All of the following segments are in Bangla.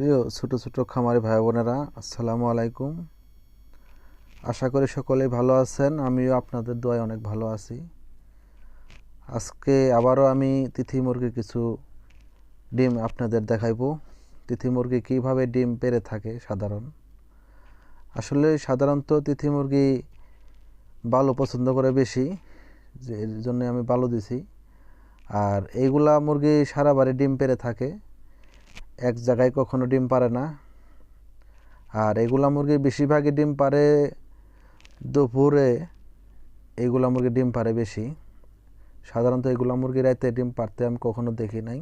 প্রিয় ছোট ছোট খামারি ভাই বোনেরা, আসসালামু আলাইকুম। আশা করি সকলেই ভালো আছেন, আমিও আপনাদের দোয়ায় অনেক ভালো আছি। আজকে আবারও আমি তিথি মুরগির কিছু ডিম আপনাদের দেখাইবো। তিথি মুরগি কীভাবে ডিম পেরে থাকে সাধারণ? আসলে সাধারণত তিথি মুরগি বালু পছন্দ করে বেশি, যে এর জন্য আমি বালু দিছি। আর এইগুলা মুরগি সারা বাড়ি ডিম পেরে থাকে। এক জায়গায় কখনো ডিম পারে না। আর এগুলা মুরগি বেশিরভাগই ডিম পারে দুপুরে এইগুলা মুরগি ডিম পারে বেশি। সাধারণত এগুলা মুরগি রাতে ডিম পারতে আমি কখনো দেখি নাই।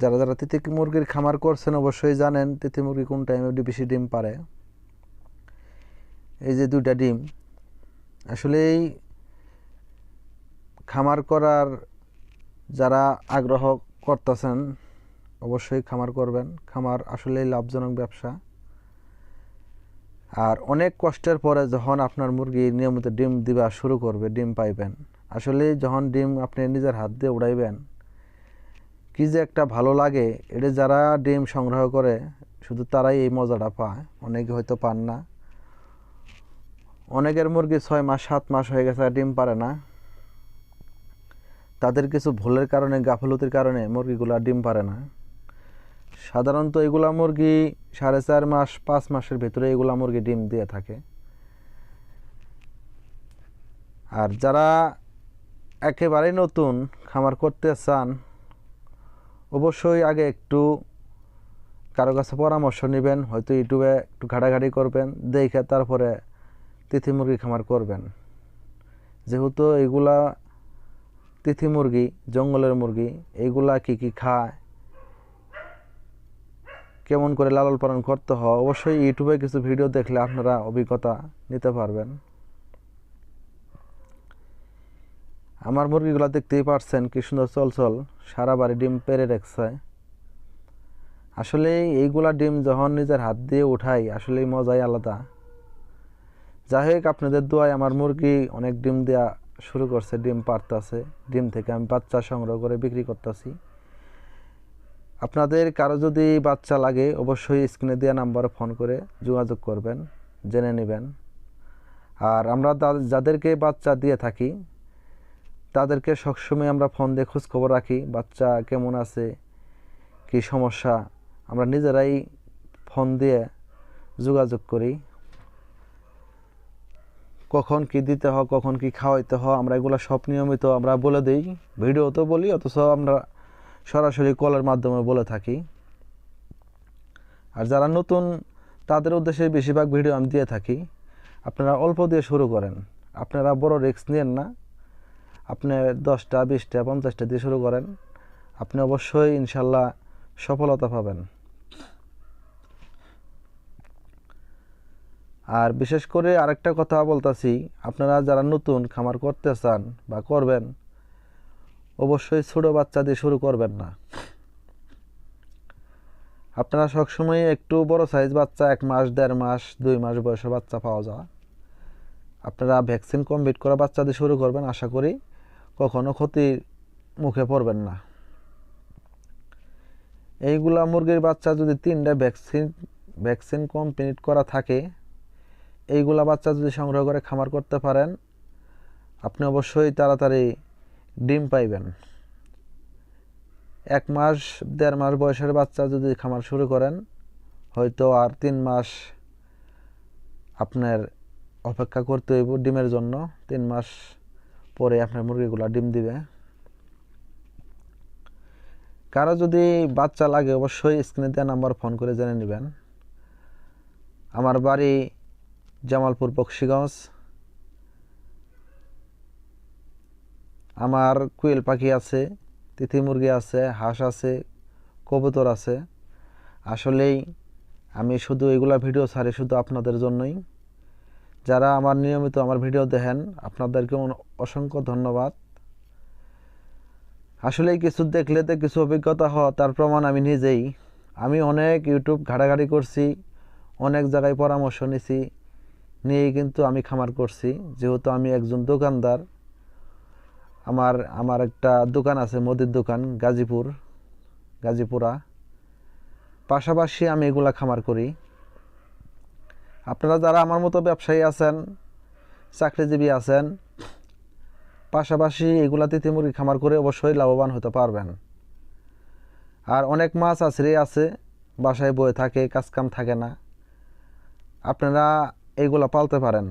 যারা যারা তিথি মুরগির খামার করছেন অবশ্যই জানেন তিথি মুরগি কোন টাইমে বেশি ডিম পারে। এই যে দুইটা ডিম, আসলে এই খামার করার যারা আগ্রহ করতেছেন অবশ্যই খামার করবেন। খামার আসলেই লাভজনক ব্যবসা। আর অনেক কষ্টের পরে যখন আপনার মুরগি নিয়মিত ডিম দিবা শুরু করবে, ডিম পাইবেন। আসলে যখন ডিম আপনি নিজের হাত দিয়ে উড়াইবেন, কি যে একটা ভালো লাগে। এটা যারা ডিম সংগ্রহ করে, শুধু তারাই এই মজাটা পায়। অনেকে হয়তো পান না। অনেকের মুরগি ছয় মাস, সাত মাস হয়ে গেছে ডিম পারে না। তাদের কিছু ভুলের কারণে, গাফলতির কারণে মুরগিগুলো ডিম পারে না। সাধারণত এগুলা মুরগি সাড়ে চার মাস, পাঁচ মাসের ভিতরে এগুলা মুরগি ডিম দিয়ে থাকে। আর যারা একেবারেই নতুন খামার করতে চান, অবশ্যই আগে একটু কারও কাছে পরামর্শ নেবেন, হয়তো ইউটিউবে একটু ঘাটাঘাটি করবেন, দেখে তারপরে তিথি মুরগি খামার করবেন। যেহেতু এগুলা তিথি মুরগি, জঙ্গলের মুরগি এইগুলা কি কি খায় কেমন করে লালন পালন করতে হয়, অবশ্যই ইউটিউবে কিছু ভিডিও দেখলে আপনারা অভিজ্ঞতা নিতে পারবেন। আমার মুরগিগুলো দেখতেই পারছেন কি সুন্দর চলচল, সারা বাড়ি ডিম পেরে রেখছে। আসলে এইগুলা ডিম যখন নিজের হাত দিয়ে উঠাই আসলে মজাই আলাদা। যাই হোক, আপনাদের দোয়ায় আমার মুরগি অনেক ডিম দেওয়া শুরু করছে, ডিম পারতাছে। ডিম থেকে আমি বাচ্চা সংগ্রহ করে বিক্রি করতেছি। আপনাদের কারও যদি বাচ্চা লাগে, অবশ্যই স্ক্রিনে দেওয়া নাম্বারে ফোন করে যোগাযোগ করবেন, জেনে নেবেন। আর আমরা যাদেরকে বাচ্চা দিয়ে থাকি, তাদেরকে সবসময় আমরা ফোন দিয়ে খোঁজখবর রাখি, বাচ্চা কেমন আছে, কি সমস্যা, আমরা নিজেরাই ফোন দিয়ে যোগাযোগ করি। কখন কি দিতে হয়, কখন কি খাওয়াইতে হয়, আমরা এগুলো সব নিয়মিত আমরা বলে দিই ভিডিওতেও বলি, অথচ আমরা সরাসরি কলের মাধ্যমে বলে থাকি। আর যারা নতুন, তাদের উদ্দেশ্যে বেশিরভাগ ভিডিও আমি দিয়ে থাকি। আপনারা অল্প দিয়ে শুরু করেন। আপনারা বড় রিস্ক নেন না। আপনি দশটা, বিশটা, পঞ্চাশটা দিয়ে শুরু করেন। আপনি অবশ্যই ইনশাল্লাহ সফলতা পাবেন। আর বিশেষ করে আরেকটা কথা বলতাছি, আপনারা যারা নতুন খামার করতে চান বা করবেন অবশ্যই ছোট বাচ্চা দিয়ে শুরু করবেন না। আপনারা সবসময় একটু বড় সাইজ বাচ্চা, এক মাস, দেড় মাস, দুই মাস বয়সের বাচ্চা পাওয়া যায়। আপনারা ভ্যাকসিন কমপ্লিট করা বাচ্চা দিয়ে শুরু করবেন, আশা করি কখনো ক্ষতির মুখে পড়বেন না। এইগুলা মুরগির বাচ্চা যদি তিনটা ভ্যাকসিন ভ্যাকসিন কমপ্লিট করা থাকে, এইগুলা বাচ্চা যদি সংগ্রহ করে খামার করতে পারেন, আপনি অবশ্যই তাড়াতাড়ি ডিম পাইবেন। এক মাস, দেড় মাস বয়সের বাচ্চা যদি খামার শুরু করেন, হয়তো আর তিন মাস আপনার অপেক্ষা করতে হইব ডিমের জন্য। তিন মাস পরে আপনার মুরগিগুলা ডিম দিবে। কারও যদি বাচ্চা লাগে অবশ্যই স্ক্রিনে দেওয়া নাম্বার ফোন করে জেনে নেবেন। আমার বাড়ি জামালপুর বক্সিগঞ্জ। আমার কুয়েল পাখি আছে, তিথি মুরগি আছে, হাঁস আছে, কবুতর আছে। আসলেই আমি শুধু এগুলা ভিডিও ছাড়ি শুধু আপনাদের জন্যই। যারা আমার নিয়মিত আমার ভিডিও দেখেন, আপনাদেরকে অসংখ্য ধন্যবাদ। আসলে কিছু দেখলে তো কিছু অভিজ্ঞতা হয়, তার প্রমাণ আমি নিজেই। আমি অনেক ইউটিউব ঘাটাঘাটি করছি, অনেক জায়গায় পরামর্শ নিছি, নিয়েই কিন্তু আমি খামার করছি। যেহেতু আমি একজন দোকানদার আমার আমার একটা দোকান আছে, মুদির দোকান, গাজীপুর, গাজীপুরা। পাশাপাশি আমি এগুলা খামার করি। আপনারা যারা আমার মতো ব্যবসায়ী আছেন, চাকরিজীবী আছেন, পাশাপাশি এগুলা তিথি মুরগি খামার করে অবশ্যই লাভবান হতে পারবেন। আর অনেক মাছ আছড়ে আছে, বাসায় বয়ে থাকে কাজকাম থাকে না। আপনারা এগুলা পালতে পারেন।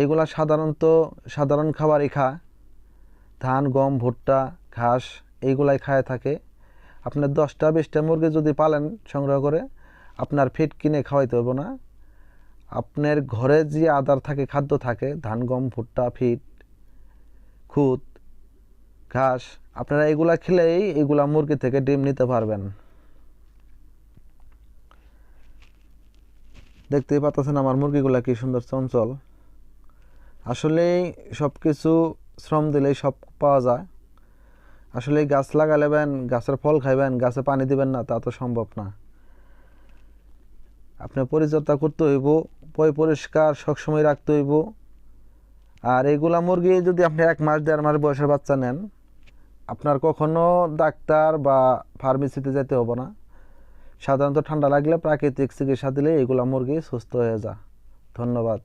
এইগুলা সাধারণত সাধারণ খাবারই খায়। ধান, গম, ভুট্টা, ঘাস এইগুলাই খায় থাকে। আপনার দশটা বিশটা মুরগি যদি পালেন সংগ্রহ করে, আপনার ফিট কিনে খাওয়াইতে হবে না। আপনার ঘরে যে আদার থাকে, খাদ্য থাকে, ধান, গম, ভুট্টা, ফিট খুদ ঘাস, আপনারা এগুলা খেলেই এগুলা মুরগি থেকে ডিম নিতে পারবেন। দেখতেই পাচ্ছেন আমার মুরগিগুলা কি সুন্দর চঞ্চল। আসলে সব কিছু শ্রম দিলেই সব পাওয়া যায়। আসলে গাছ লাগালেবেন গাছের ফল খাইবেন, গাছে পানি দিবেন না, তা তো সম্ভব না। আপনি পরিচর্যা করতে হইব, পয় পরিষ্কার সবসময় রাখতে হইব। আর এইগুলা মুরগি যদি আপনি এক মাস, দেড় মাস বয়সের বাচ্চা নেন, আপনার কখনো ডাক্তার বা ফার্মেসিতে যেতে হবে না। সাধারণত ঠান্ডা লাগলে প্রাকৃতিক চিকিৎসা দিলে এগুলা মুরগি সুস্থ হয়ে যায়। ধন্যবাদ।